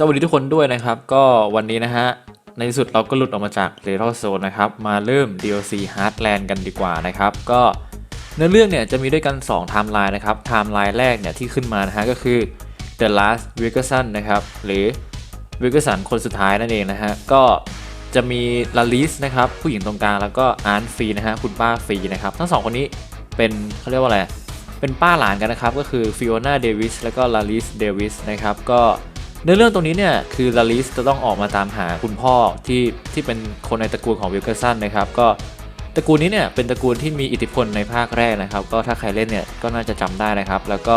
สวัสดีทุกคนด้วยนะครับ ก็วันนี้นะฮะ ในที่สุดเราก็หลุดออกมาจาก r e t a l Zone นะครับ มาเริ่ม DLC Heartland กันดีกว่านะครับ ก็เนื้อเรื่องเนี่ยจะมีด้วยกัน2ไทม์ไลน์นะครับไทม์ไลน์แรกเนี่ยที่ขึ้นมานะฮะก็คือ The Last w i l k e r s o n นะครับ หรือ w i l k e r s o n คนสุดท้ายนั่นเองนะฮะ ก็จะมีลาลิสนะครับ ผู้หญิงตรงกลางแล้วก็อาร์นฟรีนะฮะคุณป้าฟรีนะครับ ทั้งสองคนนี้เป็นเขาเรียกว่าอะไรเป็นป้าหลานกันนะครับ ก็คือฟิโอนาเดวิสแล้วก็ลาลิสเดวิสนะครับก็ เนื้อเรื่องตรงนี้เนี่ยคือลาลิสจะต้องออกมาตามหาคุณพ่อที่ที่เป็นคนในตระกูลของวิลเกอร์สันนะครับก็ตระกูลนี้เนี่ยเป็นตระกูลที่มีอิทธิพลในภาคแรกนะครับ ก็ถ้าใครเล่นเนี่ยก็น่าจะจำได้นะครับ แล้วก็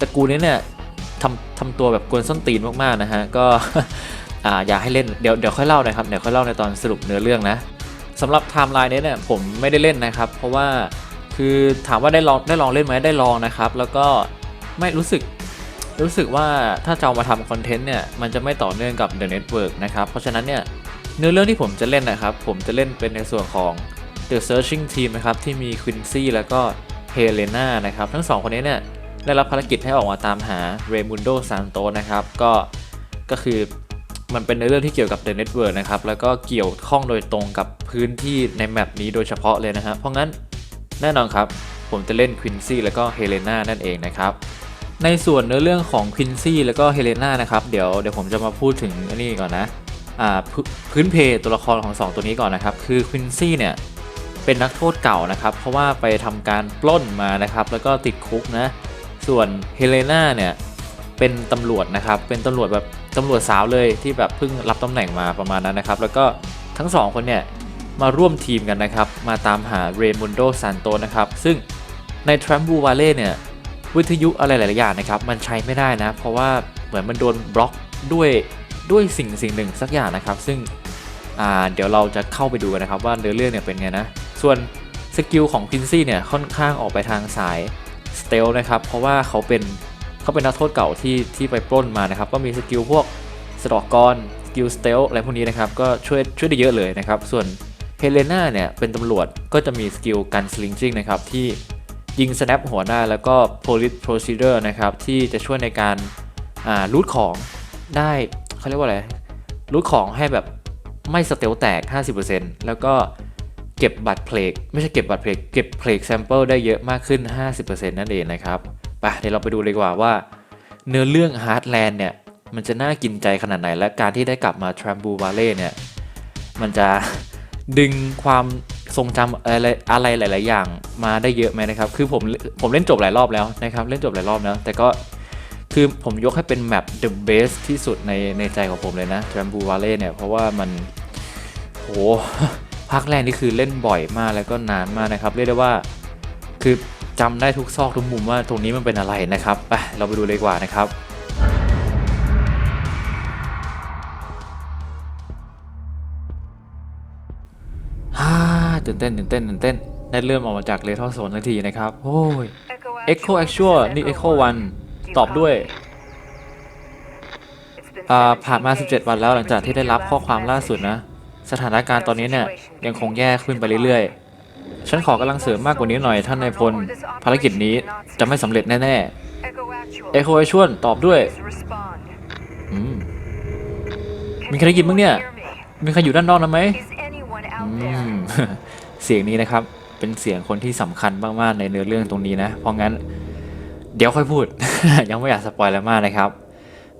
ตระกูลนี้เนี่ยทำทำตัวแบบกวนส้นตีนมากๆนะฮะก็อ่าอยากให้เล่นเดี๋ยวเดี๋ยวค่อยเล่านะครับเดี๋ยวค่อยเล่าในตอนสรุปเนื้อเรื่องนะสำหรับไทม์ไลน์นี้เนี่ยผมไม่ได้เล่นนะครับ เพราะว่าคือถามว่าได้ลองได้ลองเล่นไหมได้ลองนะครับ แล้วก็ไม่รู้สึก รู้สึกว่าถ้าจะเอามาทำคอนเทนต์เนี่ยมันจะไม่ต่อเนื่องกับ The Network นะครับเพราะฉะนั้นเนี่ยเนื้อเรื่องที่ผมจะเล่นนะครับ ผมจะเล่นเป็นในส่วนของ The Searching Team นะครับที่มีควินซี่แล้วก็เฮเลนานะครับทั้งสองคนนี้เนี่ยได้รับภารกิจให้ออกมาตามหาเรมุนโดซานโตนะครับก็ก็คือมันเป็นในเรื่องที่เกี่ยวกับ The Network นะครับแล้วก็เกี่ยวข้องโดยตรงกับพื้นที่ในแมปนี้โดยเฉพาะเลยนะฮะเพราะงั้นแน่นอนครับ ผมจะเล่นควินซี่แล้วก็เฮเลนานั่นเองนะครับ ในส่วนเนื้อเรื่องของควินซี่แล้วก็เฮเลนานะครับเดี๋ยวเดี๋ยวผมจะมาพูดถึงอันนี้ก่อนนะอ่าพพื้นเพตัวละครของ 2 ตัวนี้ก่อนนะครับ คือควินซี่เนี่ยเป็นนักโทษเก่านะครับ เพราะว่าไปทำการปล้นมานะครับ แล้วก็ติดคุกนะ ส่วนเฮเลนาเนี่ยเป็นตำรวจนะครับ เป็นตำรวจแบบตำรวจสาวเลยที่แบบเพิ่งรับตำแหน่งมาประมาณนั้นนะครับ แล้วก็ทั้งสองคนเนี่ยมาร่วมทีมกันนะครับ มาตามหาเรมุนโดซานโตนะครับ ซึ่งในทรัมบูวาเล่เนี่ย วิทยุอะไรหลาย ๆ อย่างนะครับ มันใช้ไม่ได้นะ เพราะว่าเหมือนมันโดนบล็อกด้วยด้วยสิ่งสิ่งหนึ่งสักอย่างนะครับ ซึ่งอ่าเดี๋ยวเราจะเข้าไปดูกันนะครับว่าเนื้อเรื่องเนี่ยเป็นไงนะ ส่วนสกิลของพินซี่เนี่ยค่อนข้างออกไปทางสายสเตลนะครับ เพราะว่าเขาเป็นเขาเป็นนักโทษเก่าที่ที่ไปปล้นมานะครับ ก็มีสกิลพวกสตอกกรสกิลสเตลอะไรพวกนี้นะครับ ก็ช่วยช่วยได้เยอะเลยนะครับ ส่วนเฮเลนาเนี่ยเป็นตำรวจก็จะมีสกิลการสลิงจิ้งนะครับที่ ยิงสแนปหัวได้แล้วก็ police procedure นะครับ ที่จะช่วยในการอ่ารูทของได้เขาเรียกว่าอะไรรูทของให้แบบไม่สเตลแตก 50%แล้วก็เก็บบัตรเพลกไม่ใช่เก็บบัตรเพลกเก็บเพลกแซมเปิลได้เยอะมากขึ้น 50%นั่นเองนะครับไปเดี๋ยวเราไปดูเลยดีกว่าว่า เนื้อเรื่อง Heartland เนี่ย มันจะน่ากินใจขนาดไหน และการที่ได้กลับมา t r a m b u Valley เนี่ย มันจะดึงความ ทรงจำอะไรอะไรหลาย ๆ อย่างมาได้เยอะไหมนะครับ คือผมผมเล่นจบหลายรอบแล้วนะครับ เล่นจบหลายรอบแล้ว แต่ก็คือผมยกให้เป็นแมป the best ที่สุดในในใจของผมเลยนะ t r a m b u Valley เนี่ย เพราะว่ามันโหภาคแรกนี่คือเล่นบ่อยมากแล้วก็นานมากนะครับ เรียกได้ว่าคือจำได้ทุกซอกทุกมุมว่าตรงนี้มันเป็นอะไรนะครับ ไปเราไปดูเลยกว่านะครับ ตื่นเต้นตื่นเต้นตื่นเต้นได้เริ่มออกมาจากเลทอโซนทันทีนะครับโอ้ย Echo Actual นี่ Echo 1 ตอบด้วยอ่าผ่านมา 17 วันแล้วหลังจากที่ได้รับข้อความล่าสุดนะ สถานการณ์ตอนนี้เนี่ยยังคงแย่ขึ้นไปเรื่อยๆ ฉันขอกำลังเสริมมากกว่านี้หน่อยท่านนายพล ภารกิจนี้จะไม่สำเร็จแน่ๆ Echo Actual ตอบด้วยอืมมีใครได้ยินบ้างเนี่ย มีใครอยู่ด้านนอกนะไหมอืม เสียงนี้นะครับ เป็นเสียงคนที่สำคัญมากๆในเนื้อเรื่องตรงนี้นะ เพราะงั้นเดี๋ยวค่อยพูด ยังไม่อยากสปอยแล้วมากนะครับ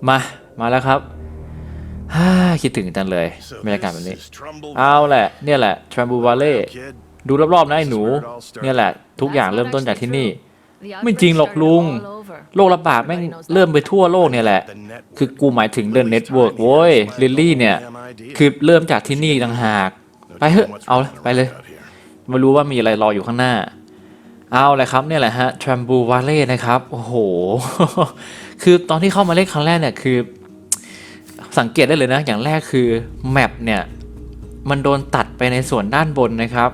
มา มาแล้วครับคิดถึงจังเลยบรรยากาศแบบนี้ เอาแหละ เนี่ยแหละทรัมบูวาเล่ดูรอบๆนะไอ้หนู เนี่ยแหละ ทุกอย่างเริ่มต้นจากที่นี่ ไม่จริงหรอกลุง โรคระบาดแม่งเริ่มไปทั่วโลกเนี่ยแหละ คือกูหมายถึงเดินเน็ตเวิร์กโว้ยลิลลี่เนี่ย คือเริ่มจากที่นี่ต่างหาก ไปเถอะ เอาไปเลย ไม่รู้ว่ามีอะไรรออยู่ข้างหน้า เอาเลยครับเนี่ยแหละฮะทรัมบูวาเล่นะครับ โอ้โห คือตอนที่เข้ามาเล่นครั้งแรกเนี่ยคือ สังเกตได้เลยนะ อย่างแรกคือแมปเนี่ย มันโดนตัดไปในส่วนด้านบนนะครับ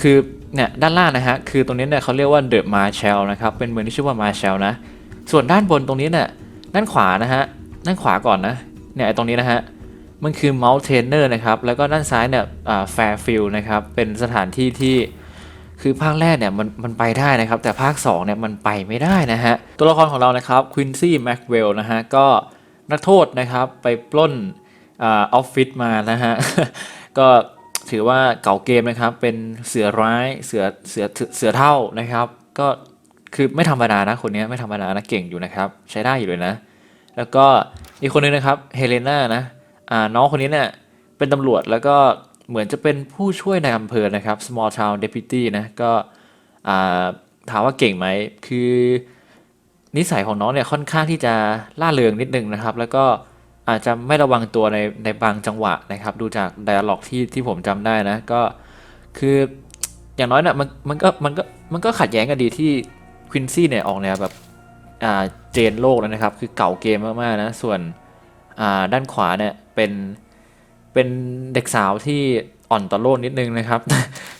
คือเนี่ยด้านล่างนะฮะคือตรงนี้เนี่ยเขาเรียกว่าเดอะมาเชลนะครับเป็นเมืองที่ชื่อว่ามาเชลนะ ส่วนด้านบนตรงนี้เนี่ยด้านขวานะฮะด้านขวาก่อนนะเนี่ยตรงนี้นะฮะ มันคือ Mount t a i n e r นะครับ แล้วก็ด้านซ้ายเนี่ยอ่า Fairfield นะครับ เป็นสถานที่ที่คือภาคแรกเนี่ยมันมันไปได้นะครับ แต่ภาค2เนี่ยมันไปไม่ได้นะฮะ ตัวละครของเรานะครับ Quincy Maxwell นะฮะ ก็นักโทษนะครับไปปล้นออฟฟิศมานะฮะ ก็ถือว่าเก่าเกมนะครับ เป็นเสือร้ายเสือเสือเสือเท่านะครับ ก็คือไม่ธรรมดานะคนนี้ไม่ธรรมดานะเก่งอยู่นะครับ ใช้ได้อยู่เลยนะ แล้วก็อีกคนนึงนะครับเฮเลนานะ น้องคนนี้เนี่ยเป็นตำรวจแล้วก็เหมือนจะเป็นผู้ช่วยในอำเภอนะครับ small town deputy นะก็ถามว่าเก่งไหมคือนิสัยของน้องเนี่ยค่อนข้างที่จะล่าเริงนิดนึงนะครับ แล้วก็อาจจะไม่ระวังตัวในในบางจังหวะนะครับ ดูจาก dialog ที่ที่ผมจำได้นะก็คืออย่างน้อยเนี่ยมันมันก็มันก็มันก็ขัดแย้งกันดีที่ควินซี่เนี่ยออกแนวแบบอ่าเจนโลกแล้วนะครับ คือเก่าเกมมากๆนะส่วน ด้านขวาเนี่ยเป็นเป็นเด็กสาวที่อ่อนต่อโลกนิดนึงนะครับ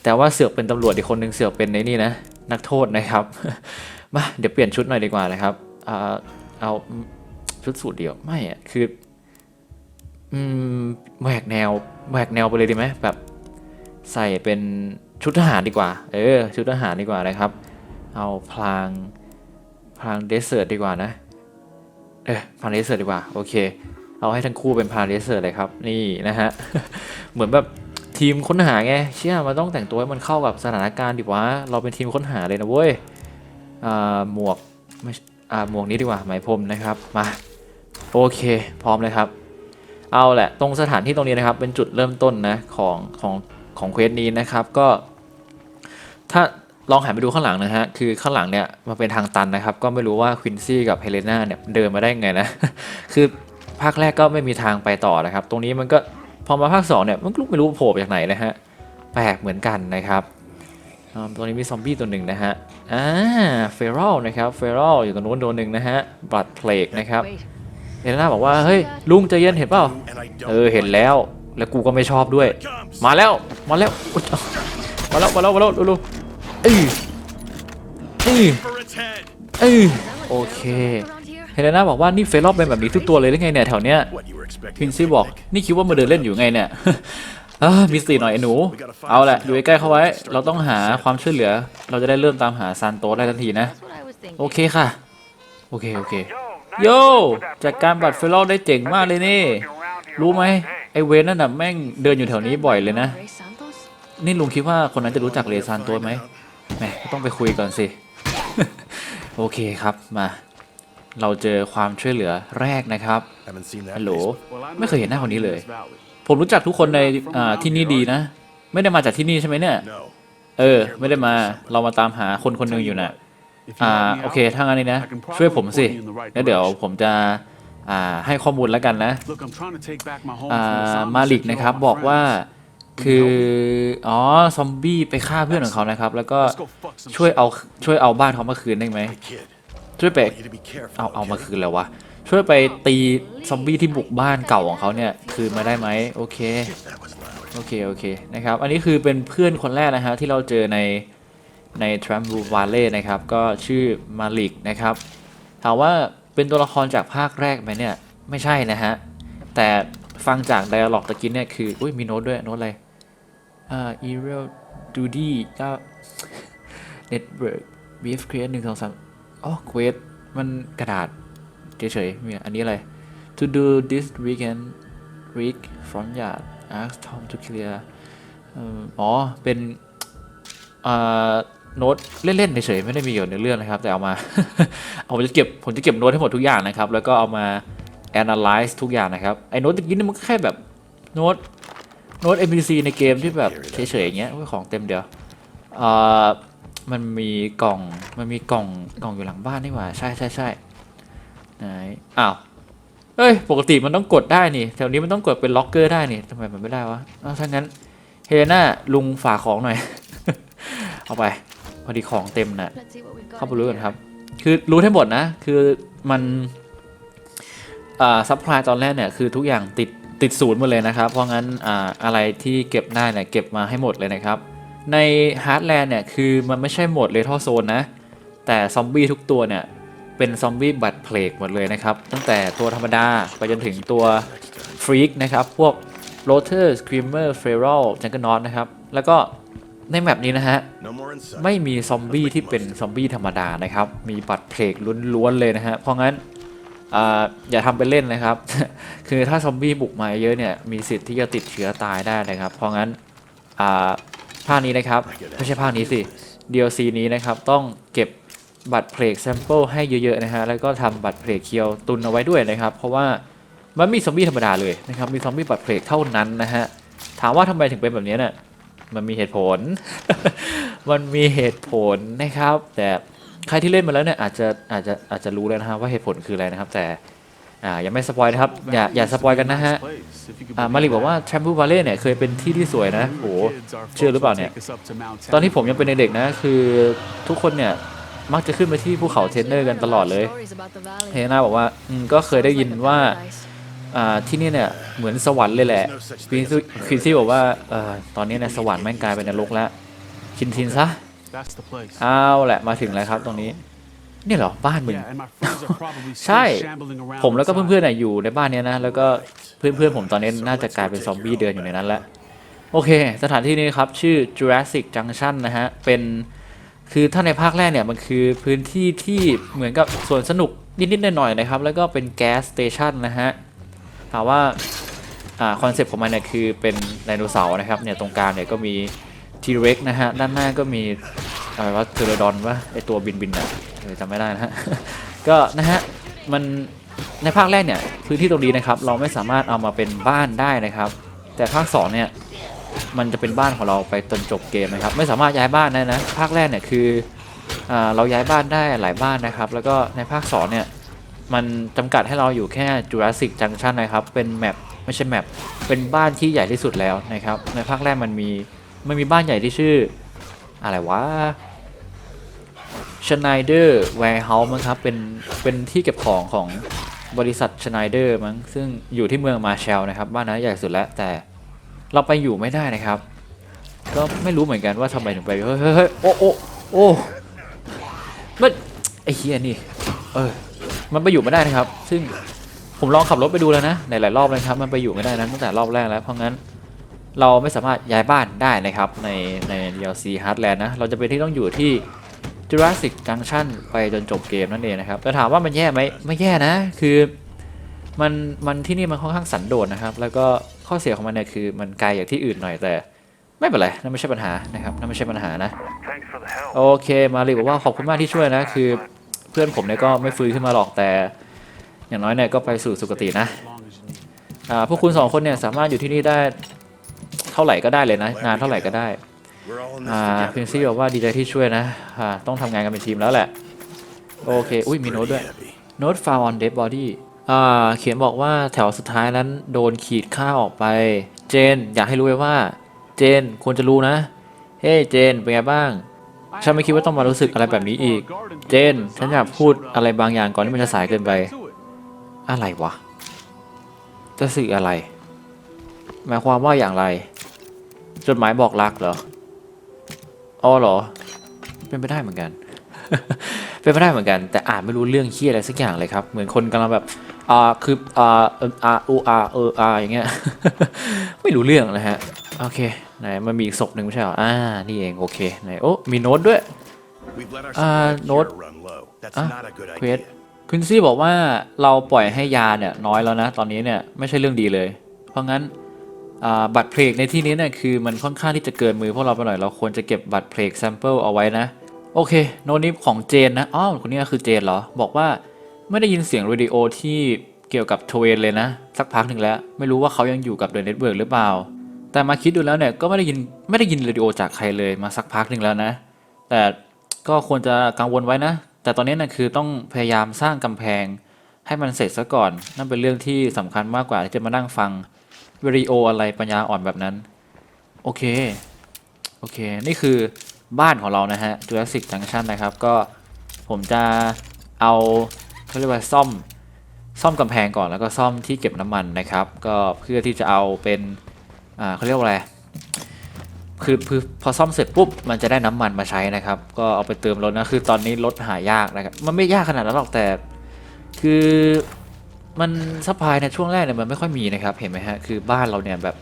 แต่ว่าเสือกเป็นตำรวจอีกคนนึงเสือกเป็นในนี่นะนักโทษนะครับมาเดี๋ยวเปลี่ยนชุดหน่อยดีกว่านะครับอเอาชุดสูทเดียวไม่อะคืออืมแหวกแนวแหวกแนวไปเลยดีไหมแบบใส่เป็นชุดทหารดีกว่า เออ ชุดทหารดีกว่านะครับ เอาพลางพลังเดสเซอร์ดีกว่านะ เออพลังเดสเซอร์ดีกว่า โอเค เอาให้ทั้งคู่เป็นพลังเดสเซอร์เลยครับ นี่นะฮะ เหมือนแบบทีมค้นหาไง เชื่อมันต้องแต่งตัวให้มันเข้ากับสถานการณ์ดีกว่า เราเป็นทีมค้นหาเลยนะเว้ยอ่าหมวกไม่อ่าหมวกนี้ดีกว่าไหมพรมนะครับมาโอเคพร้อมเลยครับ เอาแหละตรงสถานที่ตรงนี้นะครับ เป็นจุดเริ่มต้นนะของของของเควสนี้นะครับก็ ถ้าลองหันไปดูข้างหลังนะฮะคือข้างหลังเนี่ยมันเป็นทางตันนะครับ ก็ไม่รู้ว่าควินซี่กับเฮเลนาเนี่ยเดินมาได้ไงนะ คือ ภาคแรกก็ไม่มีทางไปต่อนะครับ ตรงนี้มันก็พอมาภาค2เนี่ยมันก็ไม่รู้โผล่จากไหนนะฮะแปลกเหมือนกันนะครับตรงนี้มีซอมบี้ตัวหนึ่งนะฮะอ่าเฟร l นะครับเฟร l อยู่ตรงนู้นตัวหนึ่งนะฮะบัตเพลกนะครับเฮเลนาบอกว่าเฮ้ยลุงใจเย็นเห็นเปล่าเออเห็นแล้วแล้วกูก็ไม่ชอบด้วย มาแล้วมาแล้วมาแล้วมาแล้วมาแล้วดูๆเอ้ยเอ้ยเอ้ยโอเค เฮเลนาบอกว่านี่เฟร l เป็นแบบนี้ทุกตัวเลยหรือไงเนี่ยแถวเนี้ยควินซี่บอกนี่คิดว่ามาเดินเล่นอยู่ไงเนี่ยมีสติหน่อยไอ้หนู เอาแหละอยู่ใกล้เข้าไว้ เราต้องหาความช่วยเหลือ เราจะได้เริ่มตามหาซานโตได้ทันทีนะ โอเคค่ะ โอเค โอเค โยจัดการบัตรเฟลลได้เจ๋งมากเลยนี่ รู้ไหมไอเวนนั่นน่ะแม่งเดินอยู่แถวนี้บ่อยเลยนะ นี่ลุงคิดว่าคนนั้นจะรู้จักเลซานโตไหมแหมก็ต้องไปคุยก่อนสิ โอเคครับมา เราเจอความช่วยเหลือแรกนะครับฮัลโหลไม่เคยเห็นหน้าคนนี้เลย ผมรู้จักทุกคนในอ่าที่นี่ดีนะ ไม่ได้มาจากที่นี่ใช่ไหมเนี่ย เออ ไม่ได้มาเรามาตามหาคนคนหนึ่งอยู่น่ะอ่าโอเคถ้างั้นนี่นะ ช่วยผมสิแล้วเดี๋ยวผมจะอ่าให้ข้อมูลแล้วกันนะอ่ามาลิกนะครับบอกว่าคือ อ๋อ ซอมบี้ไปฆ่าเพื่อนของเขานะครับ แล้วก็ช่วยเอาช่วยเอาบ้านเขามาคืนได้ไหม ช่วยไปเอาเอามาคืนแล้ววะช่วยไปตีซอมบี้ที่บุกบ้านเก่าของเขาเนี่ยคืนมาได้ไหมโอเคโอเคโอเคนะครับอันนี้คือเป็นเพื่อนคนแรกนะฮะที่เราเจอในใน t r a m b l e Valley นะครับก็ชื่อมาลิกนะครับถามว่าเป็นตัวละครจากภาคแรกไหมเนี่ยไม่ใช่นะฮะแต่ฟังจาก dialog ตะกี้เนี่ยคืออุ้ยมีโน้ตด้วยโน้ตอะไรอ่า e r e l duty ก็ network beef create หนึ่งสองสาม อ๋อ quest มันกระดาษเฉยๆมีอันนี้อะไร to do this weekend week front yard ask Tom to clear อ๋อ เป็นอ่าโน้ตเล่นๆเฉยๆไม่ได้มีเกี่ในเรื่องนะครับ แต่เอามาเอาผมจะเก็บผมจะเก็บโน้ตให้หมดทุกอย่างนะครับ แล้วก็เอามา analyze ทุกอย่างนะครับ ไอ้โน้ตตะกี้นี่มันก็แค่แบบโน้ตโน้ต NPC ในเกมที่แบบเฉยๆอย่างเงี้ยโอ้ยของเต็มเดียวอ่า มันมีกล่องมันมีกล่องกล่องอยู่หลังบ้านนี่หว่าใช่ใช่ใช่ไหนอ้าวเฮ้ยปกติมันต้องกดได้นี่แถวนี้มันต้องกดเป็นล็อกเกอร์ได้นี่ทำไมมันไม่ได้วะอ้าวถ้างั้นเฮเลน่าลุงฝากของหน่อย เอาไปพอดีของเต็มน่ะเข้าไปรู้กันครับ คือรู้ทั้งหมดนะ คือมันอ่าซัพพลายตอนแรกเนี่ยคือทุกอย่างติดติดศูนย์หมดเลยนะครับ เพราะงั้นอ่าอะไรที่เก็บได้เนี่ยเก็บมาให้หมดเลยนะครับ ในฮาร์ดแลนด์เนี่ยคือมันไม่ใช่โหมดเลท a โซนนะ แต่ซอมบี้ทุกตัวเนี่ยเป็นซอมบี้บัตเพลกหมดเลยนะครับ ตั้งแต่ตัวธรรมดาไปจนถึงตัวฟรีกนะครับ พวกโรเตอร์สครีมเมอร์เฟร l จังเกิลนอตนะครับ แล้วก็ในแมปนี้นะฮะ ไม่มีซอมบี้ที่เป็นซอมบี้ธรรมดานะครับ มีบัตรเพลกล้วนๆเลยนะฮะ เพราะงั้นออย่าทำเป็นเล่นนะครับ คือถ้าซอมบี้บุกมาเยอะเนี่ย มีสิทธิ์ที่จะติดเชื้อตายได้นะครับ เพราะงั้นอ่า ภาคนี้นะครับ ไม่ใช่ภาคนี้สิ DLC นี้นะครับ ต้องเก็บบัตรเพลกแซมเปิลให้เยอะๆนะฮะ แล้วก็ทำบัตรเพลกเคียวตุนเอาไว้ด้วยนะครับ เพราะว่ามันมีซอมบี้ธรรมดาเลยนะครับ มีซอมบี้บัตรเพลกเท่านั้นนะฮะ ถามว่าทำไมถึงเป็นแบบนี้เนี่ยมันมีเหตุผล มันมีเหตุผลนะครับ แต่ใครที่เล่นมาแล้วเนี่ยอาจจะอาจจะอาจจะรู้แล้วนะฮะว่าเหตุผลคืออะไรนะครับ แต่ อ่ายังไม่สปอยนะครับ อย่าอย่าสปอยกันนะฮะอ่ามาริบอกว่าแทมพูวาเล่เนี่ยเคยเป็นที่ที่สวยนะโหเชื่อหรือเปล่าเนี่ย ตอนที่ผมยังเป็นเด็กๆนะ คือทุกคนเนี่ยมักจะขึ้นไปที่ภูเขาเทนเนอร์กันตลอดเลยเฮน่าบอกว่าอืมก็เคยได้ยินว่าอ่าที่นี่เนี่ยเหมือนสวรรค์เลยแหละควินซี่ควินซี่บอกว่าเอ่อตอนนี้เนี่ยสวรรค์แม่งกลายเป็นนรกแล้วชินทินซะเอาแหละมาถึงแล้วครับตรงนี้ นี่เหรอบ้านมึง ใช่ ผมแล้วก็เพื่อนๆน่ะอยู่ในบ้านเนี้ยนะ แล้วก็เพื่อนๆผมตอนนี้น่าจะกลายเป็นซอมบี้เดินอยู่ในนั้นแล้ว โอเค สถานที่นี้ครับ ชื่อ Jurassic Junction นะฮะ เป็นคือถ้าในภาคแรกเนี่ย มันคือพื้นที่ที่เหมือนกับสวนสนุกนิดๆหน่อยๆนะครับ แล้วก็เป็นแก๊สสเตชันนะฮะถามว่าอ่าคอนเซปต์ของมันเนี่ยคือเป็นไดโนเสาร์นะครับเนี่ยตรงกลางเนี่ยก็มีทีเร็กนะฮะด้านหน้าก็มี อะไรว่าเทอร์ดอนวะไอตัวบินบินอะจำไม่ได้นะฮะก็นะฮะมันในภาคแรกเนี่ยพื้นที่ตรงนี้นะครับ เราไม่สามารถเอามาเป็นบ้านได้นะครับ แต่ภาคสองเนี่ยมันจะเป็นบ้านของเราไปจนจบเกมนะครับ ไม่สามารถย้ายบ้านได้นะภาคแรกเนี่ยคืออเราย้ายบ้านได้หลายบ้านนะครับ แล้วก็ในภาคสองเนี่ยมันจำกัดให้เราอยู่แค่ Jurassic Junction นะครับ เป็นแมปไม่ใช่แมปเป็นบ้านที่ใหญ่ที่สุดแล้วนะครับ ในภาคแรกมันมีมันมีบ้านใหญ่ที่ชื่ออะไรวะ Schneider Warehouse มั้งครับ เป็น เป็นที่เก็บของของบริษัท Schneider มั้ง ซึ่งอยู่ที่เมืองมาเชลนะครับ บ้านนั้นใหญ่สุดแล้ว แต่เราไปอยู่ไม่ได้นะครับ ก็ไม่รู้เหมือนกันว่าทำไมถึงไปเฮ้ยเฮ้ยเฮ้ยโอ้โอ้โอ้มันไอ้เฮียนี่ เออ มันไปอยู่ไม่ได้นะครับ ซึ่งผมลองขับรถไปดูแล้วนะ ในหลายรอบเลยครับ มันไปอยู่ไม่ได้นะตั้งแต่รอบแรกแล้ว เพราะงั้นเราไม่สามารถย้ายบ้านได้นะครับในใน DLC Heartland นะ เราจะเป็นที่ต้องอยู่ที่ Jurassic Junction ไปจนจบเกมนั่นเองนะครับแต่ถามว่ามันแย่ไหมไม่แย่นะ คือมันมันที่นี่มันค่อนข้างสันโดษนะครับ แล้วก็ข้อเสียของมันเนี่ยคือมันไกลจากที่อื่นหน่อยแต่ ไม่เป็นไรนั่นไม่ใช่ปัญหานะครับนั่นไม่ใช่ปัญหานะโอเคมารีบอกว่าขอบคุณมากที่ช่วยนะ คือเพื่อนผมเนี่ยก็ไม่ฟื้นขึ้นมาหรอกแต่ อย่างน้อยเนี่ยก็ไปสู่สุคตินะอ่าพวกคุณสองคนเนี่ยสามารถอยู่ที่นี่ได้เท่าไหร่ก็ได้เลยนะนานเท่าไหร่ก็ได้ อ่าพินซี่บอกว่าดีใจที่ช่วยนะอ่าต้องทำงานกันเป็นทีมแล้วแหละ โอเค อุ้ยมีโน้ตด้วย โน้ต found on dead body อ่าเขียนบอกว่าแถวสุดท้ายนั้นโดนขีดค่าออกไป เจน อยากให้รู้ไว้ว่า เจนควรจะรู้นะ เฮ้ยเจน เป็นไงบ้าง ฉันไม่คิดว่าต้องมารู้สึกอะไรแบบนี้อีก เจน ฉันอยากพูดอะไรบางอย่างก่อนที่มันจะสายเกินไป อะไรวะ จะสื่ออะไร หมายความว่าอย่างไร จดหมายบอกรักเหรอ อ๋อเหรอ เป็นไปได้เหมือนกัน เป็นไปได้เหมือนกัน แต่อ่านไม่รู้เรื่องเคี้ยอะไรสักอย่างเลยครับ เหมือนคนกำลังแบบอ่าคืออ่าเอออ่าอูอาเอออาอย่างเงี้ย ไม่รู้เรื่องนะฮะ โอเค ไหนมันมีอีกศพหนึ่งไม่ใช่เหรอ อ่า นี่เอง โอเค ไหน โอ้ มีโน้ตด้วย อ่า โน้โน้ตตอะอะเควเควสสคุณซี่บอกว่าเราปล่อยให้ยาเนี่ยน้อยแล้วนะ ตอนนี้เนี่ยไม่ใช่เรื่องดีเลย เพราะงั้นอ่า บัตรเพลกในที่นี้เนี่ยคือมันค่อนข้างที่จะเกินมือพวกเราไปหน่อยเราควรจะเก็บบัตรเพลกแซมเปิลเอาไว้นะ โอเค โน้ตนี้ของเจนนะอ้าวคนนี้คือเจนเหรอ บอกว่าไม่ได้ยินเสียงเรดิโอที่เกี่ยวกับโทเวนเลยนะ สักพักหนึ่งแล้ว ไม่รู้ว่าเขายังอยู่กับเดอะเน็ตเวิร์กหรือเปล่า แต่มาคิดดูแล้วเนี่ยก็ไม่ได้ยินไม่ได้ยินเรดิโอจากใครเลยมาสักพักหนึ่งแล้วนะ แต่ก็ควรจะกังวลไว้นะ แต่ตอนนี้นะคือต้องพยายามสร้างกำแพงให้มันเสร็จซะก่อน นั่นเป็นเรื่องที่สำคัญมากกว่าที่จะมานั่งฟัง วิดีโออะไรปัญญาอ่อนแบบนั้น โอเค โอเค นี่คือบ้านของเรานะฮะ Jurassic Junction นะครับ ก็ผมจะเอาเขาเรียกว่าซ่อมซ่อมกำแพงก่อนแล้วก็ซ่อมที่เก็บน้ำมันนะครับ ก็เพื่อที่จะเอาเป็นอ่าเขาเรียกว่าอะไรคือคือพอซ่อมเสร็จปุ๊บมันจะได้น้ำมันมาใช้นะครับ ก็เอาไปเติมรถนะคือตอนนี้รถหายากนะครับมันไม่ยากขนาดนั้นหรอกแต่ คือ มันซัพพลายในช่วงแรกเนี่ยมันไม่ค่อยมีนะครับ เห็นไหมฮะ คือบ้านเราเนี่ยแบบ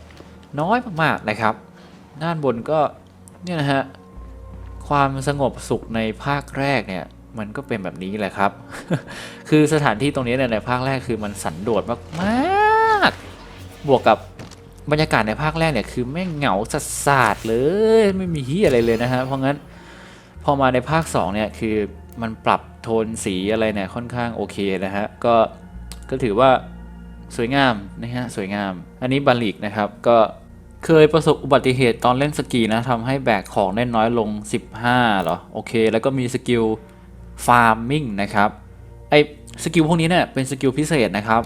น้อยมากๆนะครับ ด้านบนก็เนี่ยนะฮะ ความสงบสุขในภาคแรกเนี่ย มันก็เป็นแบบนี้แหละครับ คือสถานที่ตรงนี้เนี่ยในภาคแรกคือมันสันโดษมากๆ บวกกับบรรยากาศในภาคแรกเนี่ยคือแม่งเหงาสัสสาดเลยไม่มีที่อะไรเลยนะฮะ เพราะงั้นพอมาในภาค2เนี่ยคือมันปรับโทนสีอะไรเนี่ยค่อนข้างโอเคนะฮะ ก็ ก็ถือว่าสวยงามนะฮะสวยงาม อันนี้บัลลิกนะครับก็เคยประสบอุบัติเหตุตอนเล่นสกีนะทำให้แบกของได้น้อยลง 15เหรอโอเค แล้วก็มีสกิลฟาร์มิ n งนะครับไอสกิลพวกนี้เนี่ยเป็นสกิลพิเศษนะครับ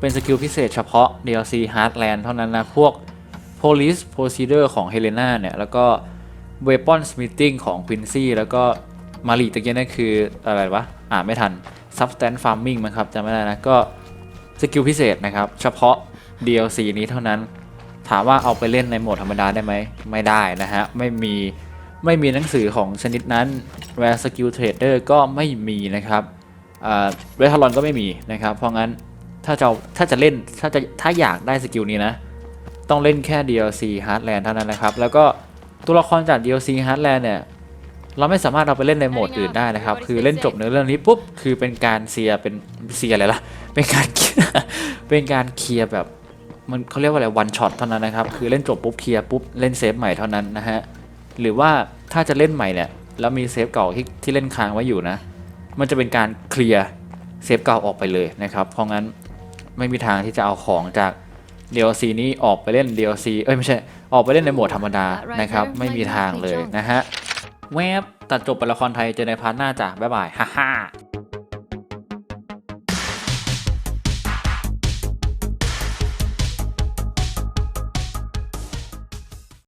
เป็นสกิลพิเศษเฉพาะ DLC Heartland เท่านั้นนะ พวก Police Procedure ของ Helena เนี่ย แล้วก็ Weapon Smithing ของ Quincy แล้วก็มารีตะเกียนั่นคืออะไรวะ อ่านไม่ทัน Substance Farming มั้งครับจำไม่ได้นะ ก็สกิลพิเศษนะครับ เฉพาะ DLC นี้เท่านั้น ถามว่าเอาไปเล่นในโหมดธรรมดาได้ไหม ไม่ได้นะฮะ ไม่มีไม่มีหนังสือของชนิดนั้น Rare Skill Trader ก็ไม่มีนะครับเรทลอนก็ไม่มีนะครับ เพราะงั้นถ้าจะถ้าจะเล่นถ้าจะถ้าอยากได้สกิลนี้นะ ต้องเล่นแค่ DLC Heartland เท่านั้นนะครับ แล้วก็ตัวละครจาก DLC Heartland เนี่ย เราไม่สามารถเอาไปเล่นในโหมดอื่นได้นะครับ คือเล่นจบเนื้อเรื่องนี้ปุ๊บ คือเป็นการเซียเป็นเซียอะไรล่ะ เป็นการเป็นการเคลียร์แบบมันเขาเรียกว่าอะไรวันช็อตเท่านั้นนะครับ คือเล่นจบปุ๊บเคลียร์ปุ๊บเล่นเซฟใหม่เท่านั้นนะฮะ หรือว่าถ้าจะเล่นใหม่เนี่ยแล้วมีเซฟเก่าที่ที่เล่นค้างไว้อยู่นะ มันจะเป็นการเคลียร์เซฟเก่าออกไปเลยนะครับ เพราะงั้นไม่มีทางที่จะเอาของจาก DLC นี้ออกไปเล่น DLC เอ้ยไม่ใช่ ออกไปเล่นในโหมดธรรมดานะครับ ไม่มีทางเลยนะฮะ แวบตัดจบเป็นละครไทยเจอในพาร์ทหน้าจ้ะบ๊ายบายฮ่าฮ่า